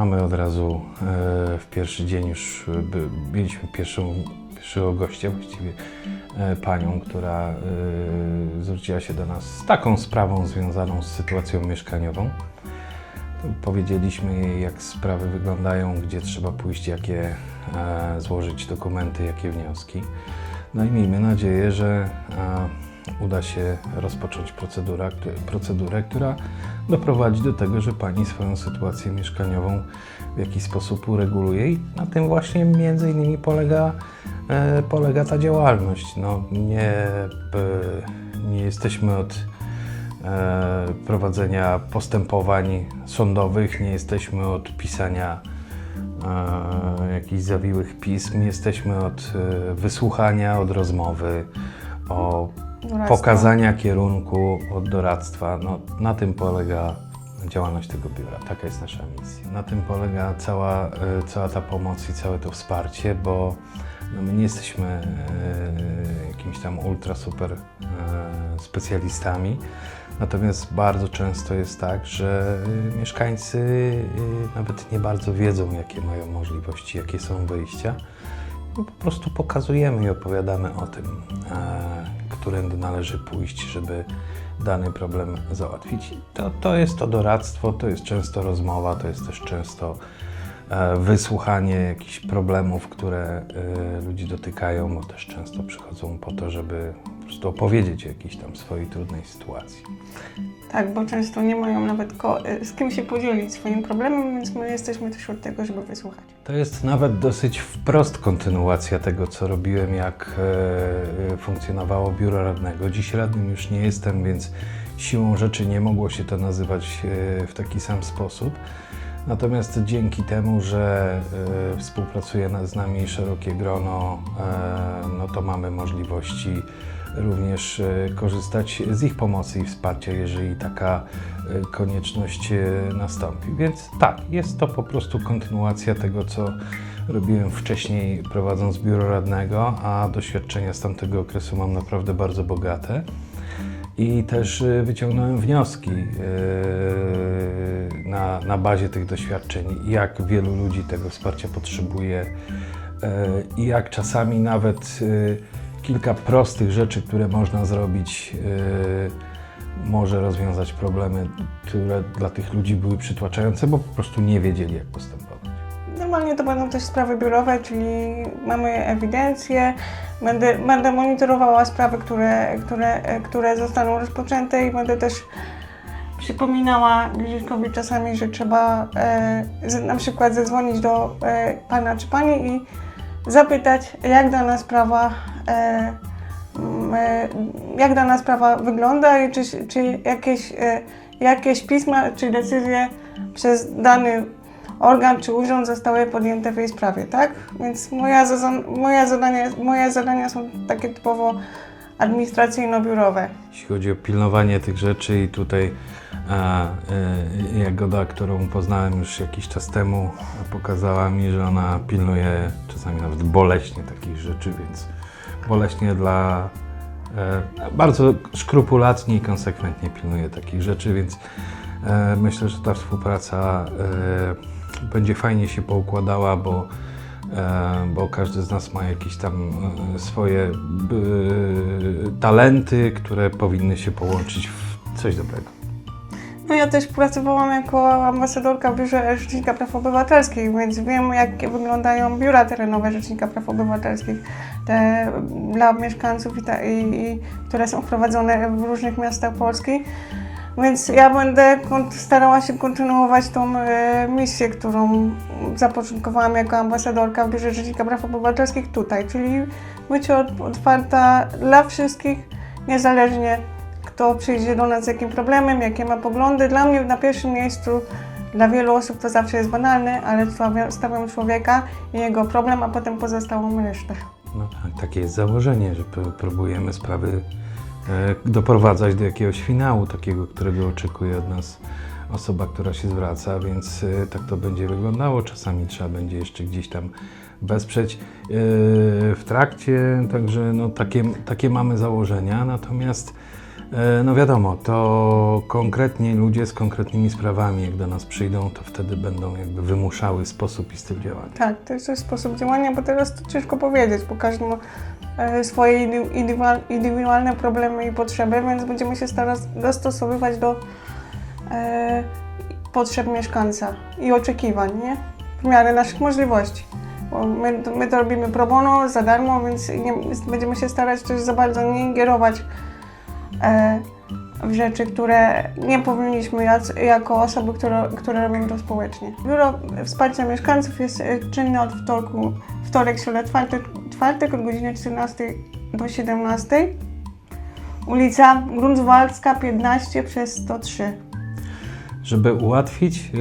Mamy od razu e, w pierwszy dzień już mieliśmy pierwszą, pierwszego gościa, właściwie e, panią, która e, zwróciła się do nas z taką sprawą związaną z sytuacją mieszkaniową. Powiedzieliśmy jej, jak sprawy wyglądają, gdzie trzeba pójść, jakie złożyć dokumenty, jakie wnioski. No i miejmy nadzieję, że uda się rozpocząć procedura, procedurę, która doprowadzi do tego, że pani swoją sytuację mieszkaniową w jakiś sposób ureguluje i na tym właśnie między innymi polega, e, polega ta działalność. No, nie, nie jesteśmy od e, prowadzenia postępowań sądowych, nie jesteśmy od pisania e, jakichś zawiłych pism, jesteśmy od wysłuchania, od rozmowy, o Doradztwo. pokazania kierunku, od doradztwa. No, na tym polega działalność tego biura. Taka jest nasza misja. Na tym polega cała, e, cała ta pomoc i całe to wsparcie, bo no, my nie jesteśmy e, jakimiś tam ultra super e, specjalistami. Natomiast bardzo często jest tak, że mieszkańcy nawet nie bardzo wiedzą, jakie mają możliwości, jakie są wyjścia. Po prostu pokazujemy i opowiadamy o tym, e, którędy należy pójść, żeby dany problem załatwić. To, to jest to doradztwo, to jest często rozmowa, to jest też często wysłuchanie jakichś problemów, które e, ludzi dotykają, bo też często przychodzą po to, żeby po prostu opowiedzieć o jakiejś tam swojej trudnej sytuacji. Tak, bo często nie mają nawet y, z kim się podzielić swoim problemem, więc my jesteśmy też od tego, żeby wysłuchać. To jest nawet dosyć wprost kontynuacja tego, co robiłem, jak e, funkcjonowało biuro radnego. Dziś radnym już nie jestem, więc siłą rzeczy nie mogło się to nazywać e, w taki sam sposób. Natomiast dzięki temu, że e, współpracuje z nami szerokie grono, e, no to mamy możliwości również e, korzystać z ich pomocy i wsparcia, jeżeli taka konieczność nastąpi. Więc tak, jest to po prostu kontynuacja tego, co robiłem wcześniej prowadząc biuro radnego, a doświadczenia z tamtego okresu mam naprawdę bardzo bogate. I też e, wyciągnąłem wnioski e, na, na bazie tych doświadczeń, jak wielu ludzi tego wsparcia potrzebuje e, i jak czasami nawet kilka prostych rzeczy, które można zrobić, może rozwiązać problemy, które dla tych ludzi były przytłaczające, bo po prostu nie wiedzieli, jak postępować. Normalnie to będą też sprawy biurowe, czyli mamy ewidencję, będę, będę monitorowała sprawy, które, które, które zostaną rozpoczęte i będę też przypominała Grzeszkowi czasami, że trzeba e, na przykład zadzwonić do e, pana czy pani i zapytać, jak dana sprawa e, e, jak dana sprawa wygląda i czy, czy jakieś, e, jakieś pisma czy decyzje przez dany organ czy urząd zostały podjęte w jej sprawie, tak? Więc moja, moja zadania, moje zadania są takie typowo administracyjno-biurowe. Jeśli chodzi o pilnowanie tych rzeczy i tutaj a, e, Jagoda, którą poznałem już jakiś czas temu, pokazała mi, że ona pilnuje czasami nawet boleśnie takich rzeczy, więc boleśnie dla e, bardzo skrupulatnie i konsekwentnie pilnuje takich rzeczy, więc e, myślę, że ta współpraca e, będzie fajnie się poukładała, bo e, bo każdy z nas ma jakieś tam e, swoje talenty, które powinny się połączyć w coś dobrego. No ja też pracowałam jako ambasadorka w Biurze Rzecznika Praw Obywatelskich, więc wiem, jak wyglądają biura terenowe Rzecznika Praw Obywatelskich, te dla mieszkańców, i te, i, i, które są wprowadzone w różnych miastach Polski. Więc ja będę starała się kontynuować tą e, misję, którą zapoczątkowałam jako ambasadorka w Biurze Rzecznika Praw Obywatelskich tutaj, czyli być otwarta dla wszystkich, niezależnie kto przyjdzie do nas z jakim problemem, jakie ma poglądy. Dla mnie na pierwszym miejscu, dla wielu osób to zawsze jest banalne, ale stawia- stawiam człowieka i jego problem, a potem pozostałą resztę. No tak, takie jest założenie, że próbujemy sprawy doprowadzać do jakiegoś finału, takiego, którego oczekuje od nas osoba, która się zwraca, więc e, tak to będzie wyglądało. Czasami trzeba będzie jeszcze gdzieś tam wesprzeć e, w trakcie, także no, takie, takie mamy założenia, natomiast E, No wiadomo, to konkretnie ludzie z konkretnymi sprawami, jak do nas przyjdą, to wtedy będą jakby wymuszały sposób i styl działania. Tak, to jest sposób działania, bo teraz to ciężko powiedzieć, bo każdy ma e, swoje indy- indywidual- indywidualne problemy i potrzeby, więc będziemy się starać dostosowywać do e, potrzeb mieszkańca i oczekiwań, nie? W miarę naszych możliwości. My, my to robimy pro bono, za darmo, więc nie, będziemy się starać też za bardzo nie ingerować e, w rzeczy, które nie powinniśmy jako osoby, które, które robią to społecznie. Biuro Wsparcia Mieszkańców jest e, czynne od wtorku, wtorek, środa, czwartek, czwartek od godziny 14 do 17. Ulica Grunwaldzka 15 przez 103. Żeby ułatwić,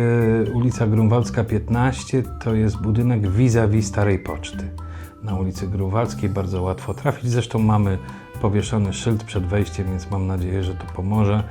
y, ulica Grunwaldzka 15 to jest budynek vis-a-vis Starej Poczty. Na ulicy Grunwaldzkiej bardzo łatwo trafić. Zresztą mamy powieszony szyld przed wejściem, więc mam nadzieję, że to pomoże.